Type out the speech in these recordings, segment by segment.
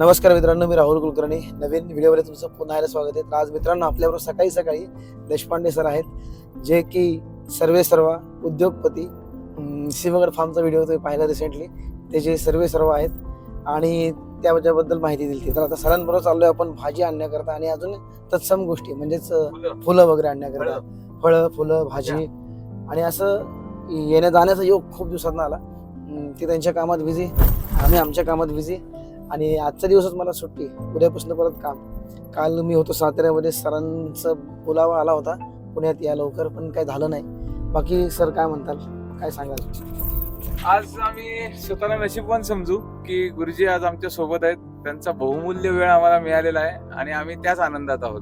नमस्कार मित्रांनो मी राहुल कुलकर्णी. नवीन व्हिडिओमध्ये तुमचं पुन्हा एकदा स्वागत आहे. तर आज मित्रांनो आपल्याबरोबर सकाळी सकाळी देशपांडे सर आहेत जे की सर्वे सर्व उद्योगपती शिवगड फार्मचा व्हिडिओ तुम्ही पाहिला रिसेंटली त्याचे सर्वे सर्व आहेत आणि त्याच्याबद्दल माहिती दिली तर आता सरांबरोबर चाललोय आपण भाजी आणण्याकरता आणि अजून तत्सम गोष्टी म्हणजेच फुलं. वगैरे आणण्याकरता. फळं. फुलं भाजी आणि असं येण्या जाण्याचा योग खूप दिवसात आला. ते त्यांच्या कामात बिझी आम्ही आमच्या कामात बिझी आणि आजच्या दिवसच मला सुट्टी उद्यापासून परत काम. काल मी होतो साताऱ्यामध्ये सरांचा बोलावा आला होता. पुण्यात या लवकर पण काही झालं नाही. बाकी सर काय म्हणताल काय सांगाल? आज आम्ही स्वतःला नशीबवान समजू की गुरुजी आज आमच्यासोबत आहेत. त्यांचा बहुमूल्य वेळ आम्हाला मिळालेला आहे आणि आम्ही त्याच आनंदात आहोत.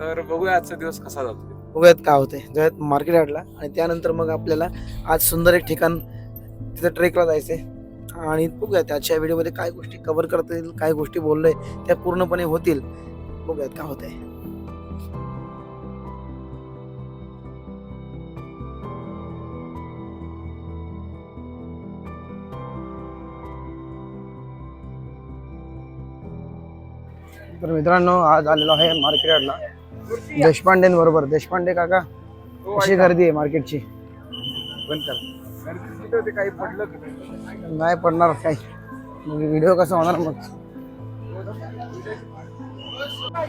तर बघूया आजचा दिवस कसा जातो बघूयात काय होते जाऊयात मार्केट यार्डला आणि त्यानंतर मग आपल्याला आज सुंदर एक ठिकाण तिथं ट्रेकला जायचंय. आणि बघूयात त्याच्या व्हिडिओमध्ये काय गोष्टी कव्हर करता येईल काय गोष्टी बोललोय त्या पूर्णपणे होतील. बघूयात काय होतंय. तर मित्रांनो आज आलेलो आहे मार्केटला देशपांडेंबरोबर बरोबर. देशपांडे काका कशी गर्दी आहे मार्केटची बंद काही पडलं नाही? पडणार काही मग व्हिडिओ कसा होणार मग?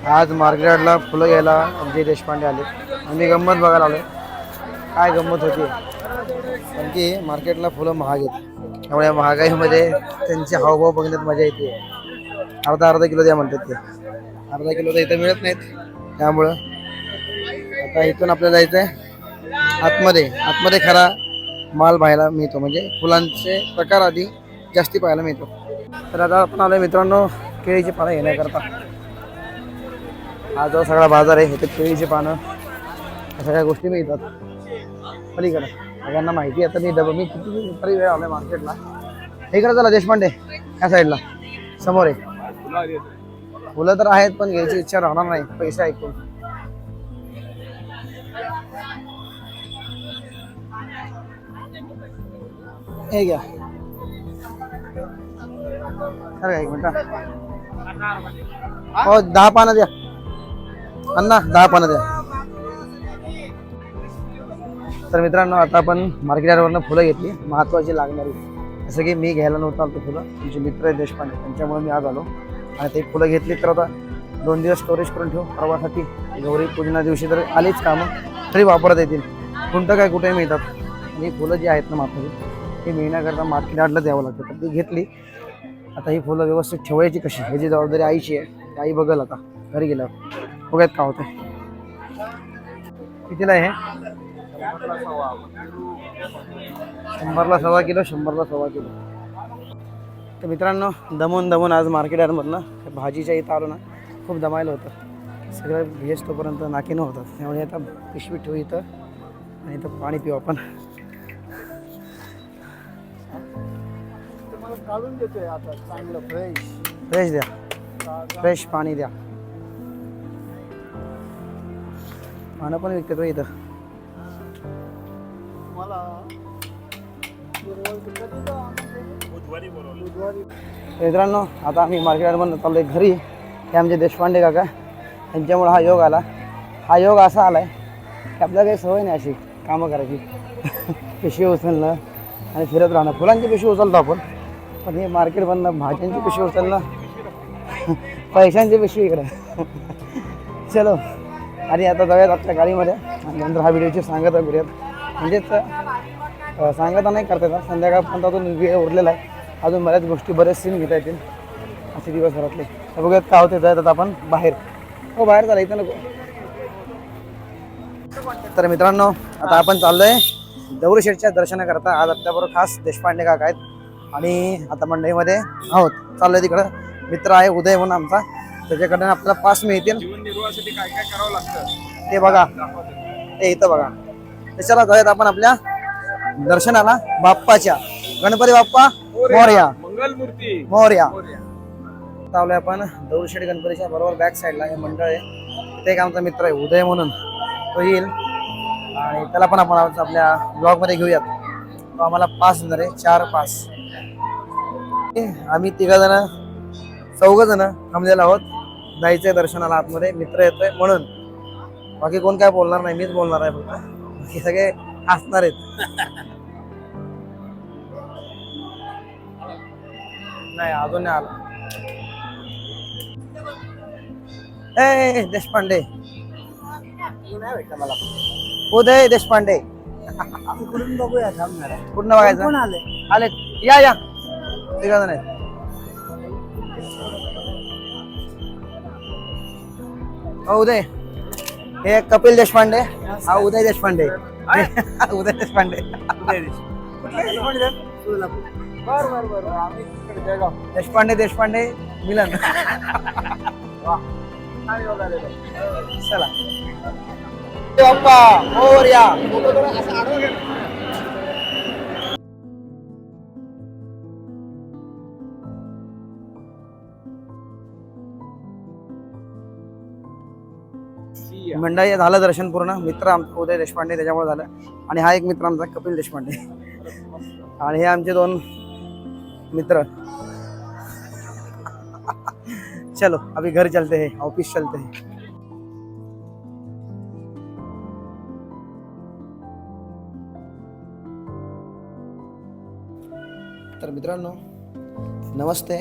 आज मार्केटला फुलं घ्यायला अजय देशपांडे आले. आम्ही गंमत बघायला आलो काय गंमत होती? कारण की मार्केटला फुलं महाग आहेत. त्यामुळे महागाईमध्ये त्यांचे हावभाव बघण्यात मजा येते. अर्धा अर्धा किलो द्या म्हणतात ते. अर्धा किलो तर इथं मिळत नाहीत. त्यामुळं आता इथून आपल्याला जायचं आहे आतमध्ये. आतमध्ये खरा माल पाहायला मिळतो. म्हणजे फुलांचे प्रकार आधी जास्ती पाहायला मिळतो. तर आता आपण आलो मित्रांनो केळीची पानं घेण्याकरता. हा जो सगळा बाजार आहे इथे केळीची पानं. सगळ्या गोष्टी मिळतात. पलीकडे. सगळ्यांना माहिती आहे आता मी डब मी किती तरी वेळ आलोय मार्केटला. हे करा चला देशपांडे या साईडला. समोर आहे. फुलं तर आहेत पण घ्यायची इच्छा राहणार नाही पैसे ऐकून. हे घ्या. एक मिनिट. हो दहा पानं द्या. अण्णा दहा पानं द्या. तर मित्रांनो आता आपण मार्केट यार्डवरनं फुलं घेतली. महत्वाची लागणारी. जसं की मी घ्यायला नव्हतं आलतो फुलं. तुमचे मित्र आहे देशपांडे. त्यांच्यामुळे मी आज आलो. आणि ते फुलं घेतली तर आता दोन दिवस स्टोरेज करून ठेवू. प्रवासासाठी गौरी पूजना दिवशी तर आलीच कामं. तरी वापरता येतील. कोणतं काय कुठे मिळतात. ही फुलं जी आहेत ना माथाची ते मिळण्याकरता मार्केट यार्डला द्यावं लागतं. तर ती घेतली. आता ही फुलं व्यवस्थित ठेवायची कशी? ह्याची जबाबदारी आईची आहे आई बघल आता. घरी गेल्यावर. बघायत का होतं कितीला आहे हे? शंभरला सव्वा किलो शंभरला सव्वा किलो. तर मित्रांनो दमून दमून आज मार्केट यार्डमधनं भाजीच्या इथं आलो ना खूप दमायला होतं. सगळं भेज तोपर्यंत नाकीनं होतात. त्यामुळे आता पिशवी ठेवू इथं आणि इथं पाणी पिऊ आपण. काढून देतोय आता चांगलं फ्रेश फ्रेश द्या. फ्रेश पाणी द्या. पानं पण विकत हो इथं. मला बुधवारी बुधवारी मित्रांनो आता आम्ही मार्केट यार्डमधनं चाललो आहे घरी. हे आमचे देशपांडे काका. यांच्यामुळे हा योग आला. हा योग असा आला आहे की आपल्याला काही सवय नाही अशी कामं करायची. पिशवी उचलणं आणि फिरत राहणं. फुलांची पिशवी उचलतो आपण. पण हे मार्केट बंद भाज्यांची पिशवी ना. पैशांची पिशवी इकडं. चलो. आणि आता जाऊयात आपल्या गाडीमध्ये. नंतर हा व्हिडिओची सांगत करूयात म्हणजेच सांगता नाही करता येणार. संध्याकाळपर्यंत अजून वेळ उरलेला आहे. अजून बऱ्याच गोष्टी बरेच सीन घेता येतील. असे दिवसभरातले तर बघूयात काय होते जायत आता आपण बाहेर. हो बाहेर चाला. इथं नको. तर मित्रांनो आता आपण चाललोय दौरशेठच्या दर्शनाकरता. आज आपल्याबरोबर खास देशपांडे काका आहेत. आणि आता मंडईमध्ये आहोत. चाललोय तिकडं. मित्र आहे उदय म्हणून आमचा. त्याच्याकडनं आपल्याला पास मिळतील. काय काय करावं लागतं? ते बघा. ते इथं बघा. तर चला जाऊयात आपण आपल्या दर्शनाला. बाप्पाच्या. गणपती बाप्पा मोरया. मंगल मूर्ती मोरया. चाललोय आपण दौडशेठ गणपतीच्या बरोबर बॅक साईडला हे मंडळ आहे. तिथे एक आमचा मित्र आहे उदय म्हणून. तो येईल. आणि त्याला पण आपण आपल्या ब्लॉगमध्ये घेऊयात. तो आम्हाला पास देणार आहे. चार पास. आम्ही तिघा जण चौघ जण थांबलेलो आहोत. जायचंय दर्शनाला आतमध्ये मित्र येतोय म्हणून. बाकी कोण काय बोलणार नाही मीच बोलणार आहे फक्त. बाकी सगळे हसणार आहेत. नाही अजून नाही आला. ए देशपांडे. मला उदय देशपांडे. तिकडून बघूया थांबणार. कुठं बघायचं? आले या या. तिघ जण आहेत हो, उदय. हे कपिल देशपांडे. हा उदय देशपांडे. उदय देशपांडे. बर बर बर. आम्ही तिकडे जळगाव. देशपांडे देशपांडे मिलन. चला. बाप्पा मंडळी झालं दर्शन पूर्ण. मित्र आमचा उदय देशपांडे त्याच्यामुळे झालं. आणि हा एक मित्र आमचा कपिल देशपांडे. आणि हे आमचे दोन मित्र. चलो अभी घर चलते हैं ऑफिस चलते हैं. तर मित्रांनो नमस्ते.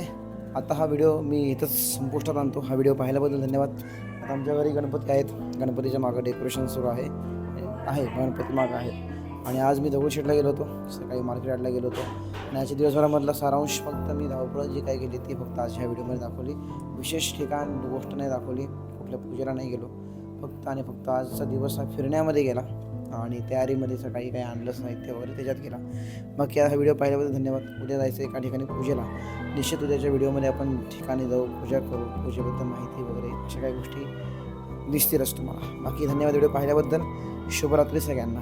आता हा व्हिडिओ मी इथंच संपुष्टात आणतो. हा व्हिडिओ पाहिल्याबद्दल धन्यवाद. आता आमच्या घरी गणपती आहेत. गणपतीच्या मागं डेकोरेशन सुरू आहे. आहे गणपती मागं आहे. आणि आज मी दगडूशेठला गेलो होतो. सकाळी मार्केटला गेलो होतो. आणि आजच्या दिवसभरामधला सारांश फक्त मी धावपळ जी काही केली ती फक्त आज ह्या व्हिडिओमध्ये दाखवली. विशेष ठिकाण गोष्ट नाही दाखवली. कुठल्या पूजेला नाही गेलो. फक्त आणि फक्त आजचा दिवस हा फिरण्यामध्ये गेला. आणि तयारीमध्ये सकाळी काही आणलंच नाही ते वगैरे त्याच्यात केला बाकी हा व्हिडिओ पाहिल्याबद्दल धन्यवाद. उद्या जायचं एका ठिकाणी पूजेला. निश्चित उद्याच्या व्हिडिओमध्ये आपण ठिकाणी जाऊ पूजा करू पूजेबद्दल माहिती वगैरे अशा काही गोष्टी दिसतीलच तुम्हाला. बाकी धन्यवाद व्हिडिओ पाहिल्याबद्दल. शुभरात्री सगळ्यांना.